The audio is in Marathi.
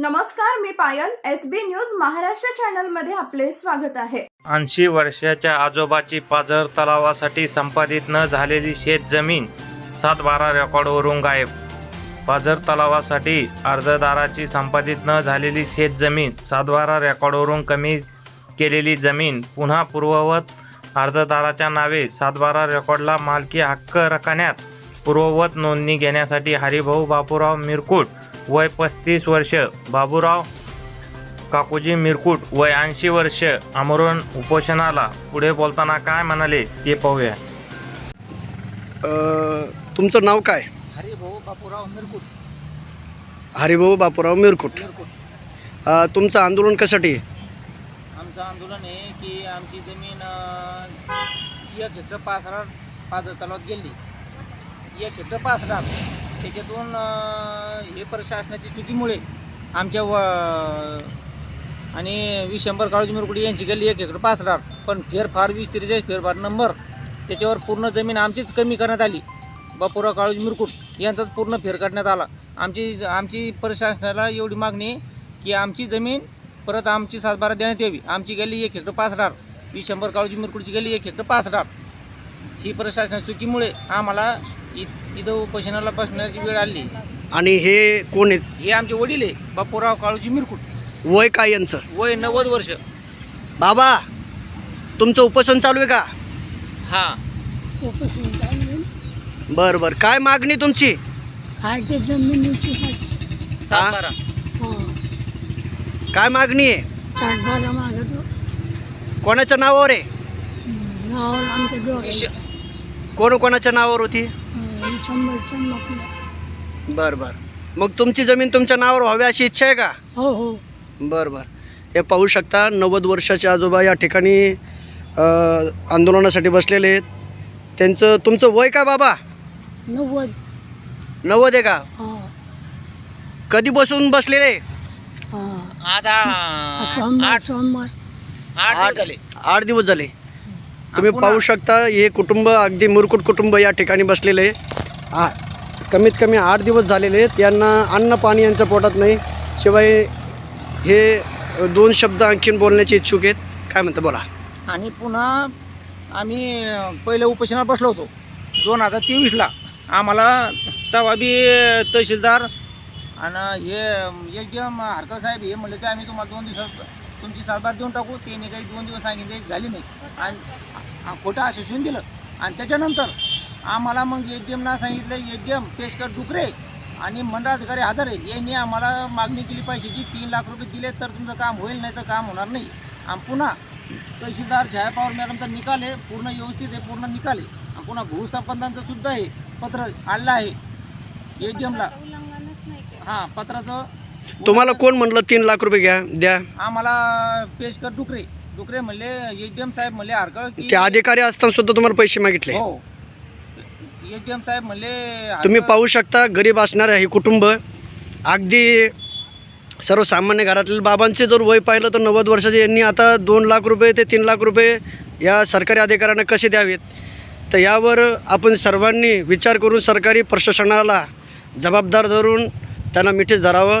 नमस्कार मी Payal S B news Maharashtra चॅनलमध्ये आपले स्वागत आहे. ऐंशी वर्षाच्या आजोबाची पाझर तलावासाठी संपादित न झालेली शेत जमीन सात बारा रेकॉर्डवरून गायब. पाझर तलावासाठी अर्जदाराची संपादित न झालेली शेत जमीन सातबारा रेकॉर्डवरून कमी केलेली जमीन पुन्हा पूर्ववत अर्जदाराच्या नावे सातबारा रेकॉर्डला मालकी हक्क राखण्यात पूर्ववत नोंदणी घेण्यासाठी हरिभाऊ बापूराव मिरकुट वय पस्तीस वर्ष. बाबूराव काकूजी मिरकुट वय ऐंशी वर्ष. आमरण उपोषणाला पुढे बोलताना काय म्हणाले ते पाहूया. अ, तुमचं नाव काय? हरिभाऊ बापूराव मिरकुट. हरिभाऊ बापूराव मिरकुट. मिरकुट. अ, तुमचं आंदोलन कशासाठी? आहे? आमचं आंदोलन आहे की आमची जमीन अं, एक हेक्टर पासरा पाच तलावात गेली. एक हेक्टर पासरा त्याच्यातून हे प्रशासनाची चुकीमुळे आमच्या व आणि वीस शंभर काळजी मिरकुडी यांची गेली एक हेक्टर पासरा पण फेरफार वीस त्रेचाळीस फेरफार नंबर. त्याच्यावर पूर्ण जमीन आमचीच कमी करण्यात आली. बापुरा काळूजी मिरकुट यांचाच पूर्ण फेर काढण्यात आला. आमची आमची प्रशासनाला एवढी मागणी की आमची जमीन परत आमची सातबारा देण्यात यावी. आमची गेली एक हेक्टर पाच हजार वीस शंभर काळूजी मिरकुडची गेली एक हेक्टर पाच हजार ही प्रशासना चुकीमुळे आम्हाला इ इथं उपोषणाला बसण्याची वेळ आली. आणि हे कोण आहेत? हे आमचे वडील आहे बापूराव काळूजी मिरकुट. वय काय यांचं? वय नव्वद वर्ष. बाबा तुमचं उपोषण चालू आहे का? हां. बरं बरं. काय मागणी तुमची? आगे जमिनीची सातबारा काय मागणी आहे? सातबारा मागतो कोणाच्या नावावर आहे? आमच्या कोण कोणाच्या नावावर होती? बरं बरं. मग तुमची जमीन तुमच्या नावावर व्हावी अशी इच्छा आहे का? हो हो. बरं बरं. हे पाहू शकता नव्वद वर्षाचे आजोबा या ठिकाणी आंदोलनासाठी बसलेले आहेत. त्यांचं तुमचं वय का बाबा? नव्वद. नव्वद आहे का? हा. कधी बसून बसलेले? हा. आठ सोमवार. आठ दिवस झाले. आठ दिवस झाले. तुम्ही पाहू शकता हे कुटुंब अगदी मुरकुट कुटुंब या ठिकाणी बसलेले आहे. आ कमीत कमी आठ दिवस झालेले आहेत. यांना अन्न पाणी यांच्या पोटात नाही. शिवाय हे दोन शब्द आणखीन बोलण्याचे इच्छुक आहेत. काय म्हणतं बोला. आणि पुन्हा आम्ही पहिलं उपोषणाला बसलो होतो. दोन हजार तेवीसला आम्हाला तेव्हा बी तहसीलदार आणि हे एक एम हरकर साहेब हे म्हणले की आम्ही तुम्हाला दोन दिवसात तुमची सातबार देऊन टाकू त्यांनी काही दोन दिवस सांगितले झाले नाही. आणि खोटं आश्वासन दिलं. आणि त्याच्यानंतर आम्हाला मग एक एमना सांगितलं एक एम पेशकर डुकरे आणि मंडळाधिकारी हजर आहे यांनी आम्हाला मागणी केली पैशाची तीन लाख रुपये दिले तर तुमचं काम होईल नाही तर काम होणार नाही. आणि पुन्हा तहसीलदार छाया पवार मॅडमचा निकाल आहे पूर्ण व्यवस्थित आहे पूर्ण निकाल आहे. आणि पुन्हा भूसंबंधांचं सुद्धा आहे पत्र आणलं आहे. ए टी एमला हां पत्राचं तुम्हाला कोण म्हणलं तीन लाख रुपये घ्या द्या? आम्हाला पेश कर डुकरे. डुकरे म्हणले ए टी एम साहेब म्हणले हरकळ की ते अधिकारी असताना सुद्धा तुम्हाला पैसे मागितले? हो. ए टी एम साहेब म्हणले तुम्ही हरकळ- पाहू शकता गरीब असणारे हे कुटुंब. अगदी सर्वसामान्य घरातील बाबांचे जर वय पाहिलं तर नव्वद वर्षाचे यांनी आता दोन लाख रुपये ते तीन लाख रुपये या सरकारी अधिकाऱ्यांना कसे द्यावेत? तर यावर आपण सर्वांनी विचार करून सरकारी प्रशासनाला जबाबदार धरून त्यांना मिठीच धरावं.